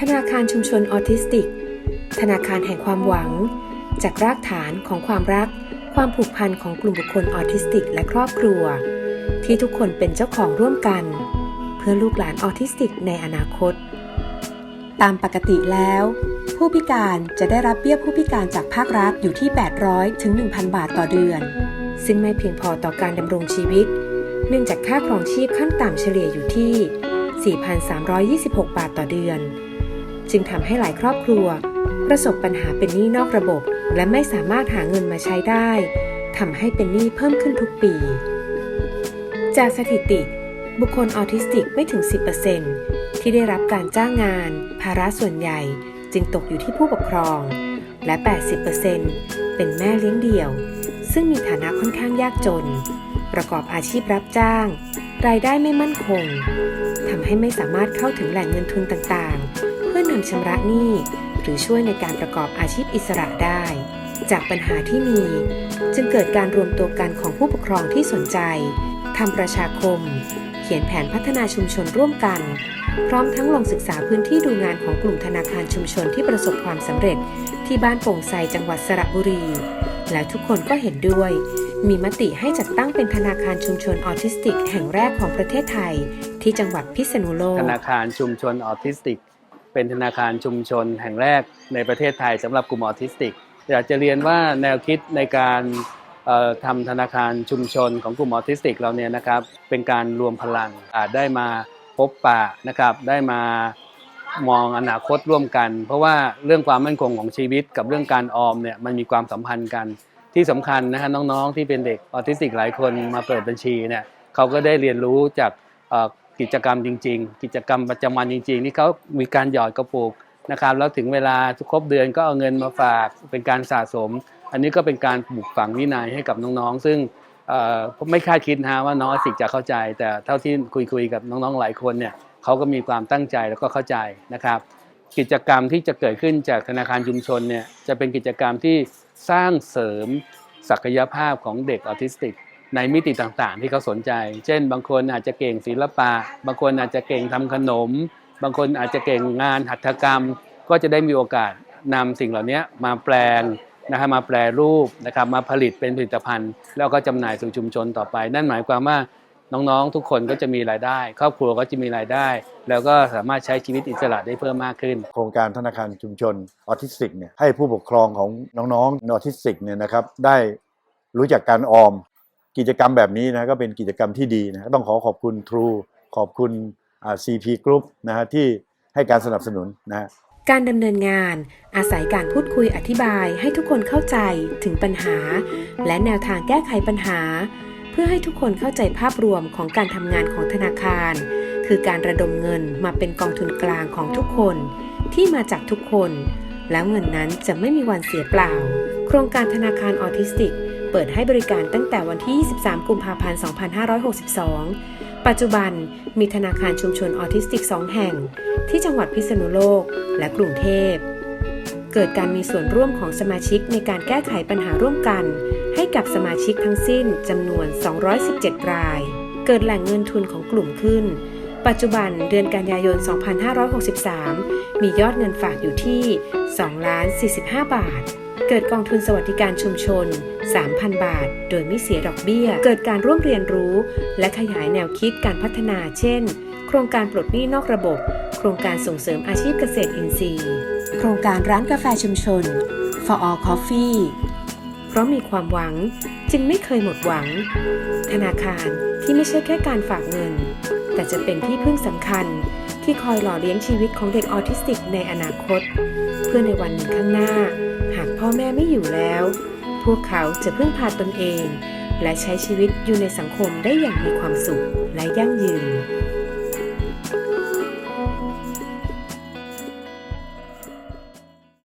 ธนาคารชุมชนออทิสติก ธนาคารแห่งความหวัง จากรากฐานของความรัก ความผูกพันของกลุ่มบุคคลออทิสติก และครอบครัว ที่ทุกคนเป็นเจ้าของร่วมกัน เพื่อลูกหลานออทิสติกในอนาคต ตามปกติแล้ว ผู้พิการจะได้รับเบี้ยผู้พิการจากภาครัฐอยู่ที่ 800 ถึง 1,000 บาทต่อเดือน ซึ่งไม่เพียงพอต่อการดำรงชีวิต เนื่องจากค่าครองชีพขั้นต่ำเฉลี่ยอยู่ที่ 4,326 บาทต่อเดือน จึงทำให้หลายครอบครัว ประสบปัญหาเป็นหนี้นอกระบบ และไม่สามารถหาเงินมาใช้ได้ทำให้เป็นหนี้เพิ่มขึ้นทุกปี จากสถิติ บุคคลออทิสติกไม่ถึง 10%ที่ได้รับการจ้างงาน ภาระส่วนใหญ่จึงตกอยู่ที่ผู้ปกครอง และ 80%เป็นแม่เลี้ยงเดี่ยว ซึ่งมีฐานะค่อนข้างยากจน ประกอบอาชีพรับจ้าง รายได้ไม่มั่นคง ทำให้ไม่สามารถเข้าถึงแหล่งเงินทุนต่างๆ เพื่อนำชำระหนี้หรือช่วยในการประกอบอาชีพอิสระได้ จากปัญหาที่มี จึงเกิดการรวมตัวกันของผู้ปกครองที่สนใจทำประชาคม เขียนแผนพัฒนาชุมชนร่วมกัน พร้อมทั้งลงศึกษาพื้นที่ดูงานของกลุ่มธนาคารชุมชนที่ประสบความสำเร็จ ที่บ้านโป่งไทรจังหวัดสระบุรี และทุกคนก็เห็นด้วย มีมติให้จัดตั้งเป็นธนาคารชุมชนออทิสติก แห่งแรกของประเทศไทย ที่จังหวัดพิษณุโลก ธนาคารชุมชนออทิสติก เป็นธนาคารชุมชนแห่งแรกในประเทศไทยสำหรับกลุ่มออทิสติก อยากจะเรียนว่าแนวคิดในการเอ่อทำธนาคารชุมชนของกลุ่มออทิสติกเราเนี่ยนะครับ เป็นการรวมพลังอาจได้มาพบปะนะครับได้มามองอนาคตร่วมกัน เพราะว่าเรื่องความมั่นคงของชีวิตกับเรื่องการออมเนี่ยมันมีความสัมพันธ์กันที่สำคัญนะฮะน้องๆที่เป็นเด็กออทิสติกหลายคนมาเปิดบัญชีเนี่ยเขาก็ได้เรียนรู้จาก กิจกรรมจริง ๆ กิจกรรมประจำวันจริง ๆ นี่เขามีการหยอดกระปุกนะครับแล้วถึงเวลาครบเดือนก็เอาเงินมาฝากเป็นการสะสม อันนี้ก็เป็นการปลูกฝังวินัยให้กับน้องๆ ซึ่งไม่คาดคิดนะว่าน้องอสิกจะเข้าใจ แต่เท่าที่คุยๆกับน้องๆหลายคนเนี่ยเขาก็มีความตั้งใจแล้วก็เข้าใจนะครับ กิจกรรมที่จะเกิดขึ้นจากธนาคารชุมชนเนี่ยจะเป็นกิจกรรมที่สร้างเสริมศักยภาพของเด็กออทิสติก ในมิติต่างๆ ที่เขาสนใจ เช่น บางคนอาจจะเก่งศิลปะ บางคนอาจจะเก่งทำขนม บางคนอาจจะเก่งงานหัตถกรรม ก็จะได้มีโอกาสนำสิ่งเหล่านี้มาแปลงนะครับมาแปลรูปนะครับมาผลิตเป็นผลิตภัณฑ์ แล้วก็จำหน่ายสู่ชุมชนต่อไป นั่นหมายความว่าน้องๆ ทุกคนก็จะมีรายได้ ครอบครัวก็จะมีรายได้ แล้วก็สามารถใช้ชีวิตอิสระได้เพิ่มมากขึ้น โครงการธนาคารชุมชนออทิสติกเนี่ยให้ผู้ปกครองของน้องๆออทิสติกเนี่ยนะครับได้รู้จักการออม กิจกรรมแบบนี้นะก็เป็นกิจกรรมที่ดีนะต้องขอขอบคุณ True ขอบคุณอ่า CP Group นะฮะที่ให้การสนับสนุนนะฮะการดำเนินงานอาศัยการพูดคุยอธิบายให้ทุกคนเข้าใจถึงปัญหา และแนวทางแก้ไขปัญหา เพื่อให้ทุกคนเข้าใจภาพรวมของการทำงานของธนาคาร คือการระดมเงินมาเป็นกองทุนกลางของทุกคน ที่มาจากทุกคน แล้วเงินนั้นจะไม่มีวันเสียเปล่า โครงการธนาคารออทิสติก เปิดให้บริการตั้งแต่วันที่ 23 กุมภาพันธ์ 2562 ปัจจุบันมีธนาคารชุมชนออทิสติก 2 แห่ง ที่จังหวัดพิษณุโลกและกรุงเทพ เกิดการมีส่วนร่วมของสมาชิกในการแก้ไขปัญหาร่วมกัน ให้กับสมาชิกทั้งสิ้นจำนวน 217 ราย เกิดแหล่งเงินทุนของกลุ่มขึ้นปัจจุบันเดือนกันยายน 2563 มียอดเงินฝากอยู่ที่ 2 ล้าน 45 บาท เกิดกองทุนสวัสดิการชุมชน 3,000 บาท โดยไม่เสียดอกเบี้ย เกิดการร่วมเรียนรู้ และขยายแนวคิดการพัฒนา เช่น โครงการปลดหนี้นอกระบบ โครงการส่งเสริมอาชีพเกษตรอินทรีย์ โครงการร้านกาแฟชุมชน For All Coffee เพราะมีความหวังจึงไม่เคยหมดหวัง ธนาคารที่ไม่ใช่แค่การฝากเงิน แต่จะเป็นที่พึ่งสำคัญ ที่คอยหล่อเลี้ยงชีวิตของเด็กออทิสติกในอนาคต เพื่อในวันหนึ่งข้างหน้า หากพ่อแม่ไม่อยู่แล้ว พวกเขาจะพึ่งพาตนเอง และใช้ชีวิตอยู่ในสังคมได้อย่างมีความสุขและยั่งยืน